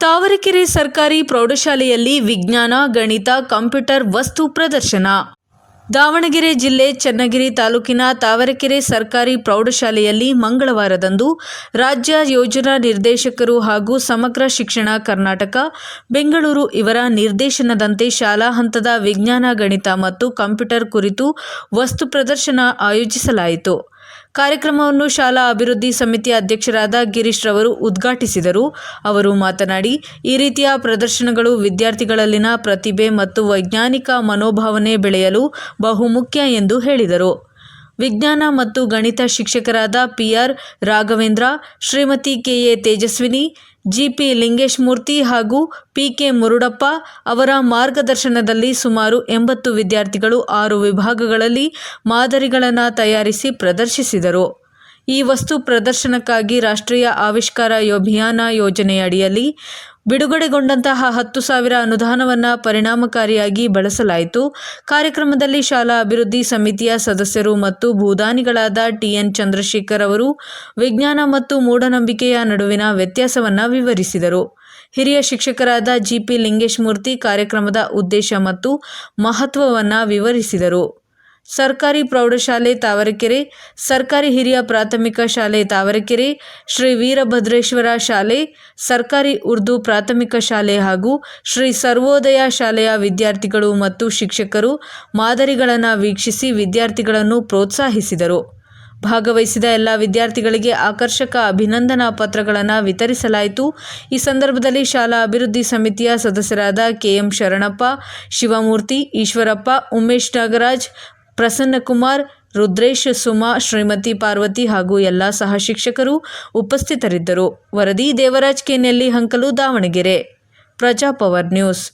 ತಾವರೆಕೆರೆ ಸರ್ಕಾರಿ ಪ್ರೌಢಶಾಲೆಯಲ್ಲಿ ವಿಜ್ಞಾನ, ಗಣಿತ, ಕಂಪ್ಯೂಟರ್ ವಸ್ತು ಪ್ರದರ್ಶನ. ದಾವಣಗೆರೆ ಜಿಲ್ಲೆ ಚನ್ನಗಿರಿ ತಾಲೂಕಿನ ತಾವರೆಕೆರೆ ಸರ್ಕಾರಿ ಪ್ರೌಢಶಾಲೆಯಲ್ಲಿ ಮಂಗಳವಾರದಂದು ರಾಜ್ಯ ಯೋಜನಾ ನಿರ್ದೇಶಕರು ಹಾಗೂ ಸಮಗ್ರ ಶಿಕ್ಷಣ ಕರ್ನಾಟಕ, ಬೆಂಗಳೂರು ಇವರ ನಿರ್ದೇಶನದಂತೆ ಶಾಲಾ ಹಂತದ ವಿಜ್ಞಾನ, ಗಣಿತ ಮತ್ತು ಕಂಪ್ಯೂಟರ್ ಕುರಿತು ವಸ್ತು ಪ್ರದರ್ಶನ ಆಯೋಜಿಸಲಾಯಿತು. ಕಾರ್ಯಕ್ರಮವನ್ನು ಶಾಲಾ ಅಭಿವೃದ್ಧಿ ಸಮಿತಿ ಅಧ್ಯಕ್ಷರಾದ ಗಿರೀಶ್ ರವರು ಉದ್ಘಾಟಿಸಿದರು. ಅವರು ಮಾತನಾಡಿ, ಈ ರೀತಿಯ ಪ್ರದರ್ಶನಗಳು ವಿದ್ಯಾರ್ಥಿಗಳಲ್ಲಿನ ಪ್ರತಿಭೆ ಮತ್ತು ವೈಜ್ಞಾನಿಕ ಮನೋಭಾವನೆ ಬೆಳೆಯಲು ಬಹುಮುಖ್ಯ ಎಂದು ಹೇಳಿದರು. ವಿಜ್ಞಾನ ಮತ್ತು ಗಣಿತ ಶಿಕ್ಷಕರಾದ P R Raghavendra, Shrimati K A Tejaswini G P Lingeshmurthy ಹಾಗೂ ಪಿಕೆ ಮುರುಡಪ್ಪ ಅವರ ಮಾರ್ಗದರ್ಶನದಲ್ಲಿ ಸುಮಾರು ಎಂಬತ್ತು ವಿದ್ಯಾರ್ಥಿಗಳು ಆರು ವಿಭಾಗಗಳಲ್ಲಿ ಮಾದರಿಗಳನ್ನು ತಯಾರಿಸಿ ಪ್ರದರ್ಶಿಸಿದರು. ಈ ವಸ್ತು ಪ್ರದರ್ಶನಕ್ಕಾಗಿ ರಾಷ್ಟ್ರೀಯ ಆವಿಷ್ಕಾರ ಅಭಿಯಾನ ಯೋಜನೆಯಡಿಯಲ್ಲಿ ಬಿಡುಗಡೆಗೊಂಡಂತಹ ಹತ್ತು ಸಾವಿರ ಅನುದಾನವನ್ನು ಪರಿಣಾಮಕಾರಿಯಾಗಿ ಬಳಸಲಾಯಿತು. ಕಾರ್ಯಕ್ರಮದಲ್ಲಿ ಶಾಲಾ ಅಭಿವೃದ್ಧಿ ಸಮಿತಿಯ ಸದಸ್ಯರು ಮತ್ತು ಭೂದಾನಿಗಳಾದ ಟಿಎನ್ ಚಂದ್ರಶೇಖರ್ ಅವರು ವಿಜ್ಞಾನ ಮತ್ತು ಮೂಢನಂಬಿಕೆಯ ನಡುವಿನ ವ್ಯತ್ಯಾಸವನ್ನು ವಿವರಿಸಿದರು. ಹಿರಿಯ ಶಿಕ್ಷಕರಾದ ಜಿಪಿ ಲಿಂಗೇಶ್ಮೂರ್ತಿ ಕಾರ್ಯಕ್ರಮದ ಉದ್ದೇಶ ಮತ್ತು ಮಹತ್ವವನ್ನು ವಿವರಿಸಿದರು. ಸರ್ಕಾರಿ ಪ್ರೌಢಶಾಲೆ ತಾವರೆಕೆರೆ, ಸರ್ಕಾರಿ ಹಿರಿಯ ಪ್ರಾಥಮಿಕ ಶಾಲೆ ತಾವರೆಕೆರೆ, ಶ್ರೀ ವೀರಭದ್ರೇಶ್ವರ ಶಾಲೆ, ಸರ್ಕಾರಿ ಉರ್ದು ಪ್ರಾಥಮಿಕ ಶಾಲೆ ಹಾಗೂ ಶ್ರೀ ಸರ್ವೋದಯ ಶಾಲೆಯ ವಿದ್ಯಾರ್ಥಿಗಳು ಮತ್ತು ಶಿಕ್ಷಕರು ಮಾದರಿಗಳನ್ನು ವೀಕ್ಷಿಸಿ ವಿದ್ಯಾರ್ಥಿಗಳನ್ನು ಪ್ರೋತ್ಸಾಹಿಸಿದರು. ಭಾಗವಹಿಸಿದ ಎಲ್ಲ ವಿದ್ಯಾರ್ಥಿಗಳಿಗೆ ಆಕರ್ಷಕ ಅಭಿನಂದನಾ ಪತ್ರಗಳನ್ನು ವಿತರಿಸಲಾಯಿತು. ಈ ಸಂದರ್ಭದಲ್ಲಿ ಶಾಲಾ ಅಭಿವೃದ್ಧಿ ಸಮಿತಿಯ ಸದಸ್ಯರಾದ ಕೆಎಂ ಶರಣಪ್ಪ, ಶಿವಮೂರ್ತಿ, ಈಶ್ವರಪ್ಪ, ಉಮೇಶ್ ನಾಗರಾಜ್ ಪ್ರಸನ್ನಕುಮಾರ್, ರುದ್ರೇಶ್ ಸುಮಾ, ಶ್ರೀಮತಿ ಪಾರ್ವತಿ ಹಾಗೂ ಎಲ್ಲ ಸಹ ಶಿಕ್ಷಕರು ಉಪಸ್ಥಿತರಿದ್ದರು. ವರದಿ ದೇವರಾಜ್ ಕೆನೆಲ್ಲಿ ಹಂಕಲು ದಾವಣಗೆರೆ. ಪ್ರಜಾಪವರ್ ನ್ಯೂಸ್.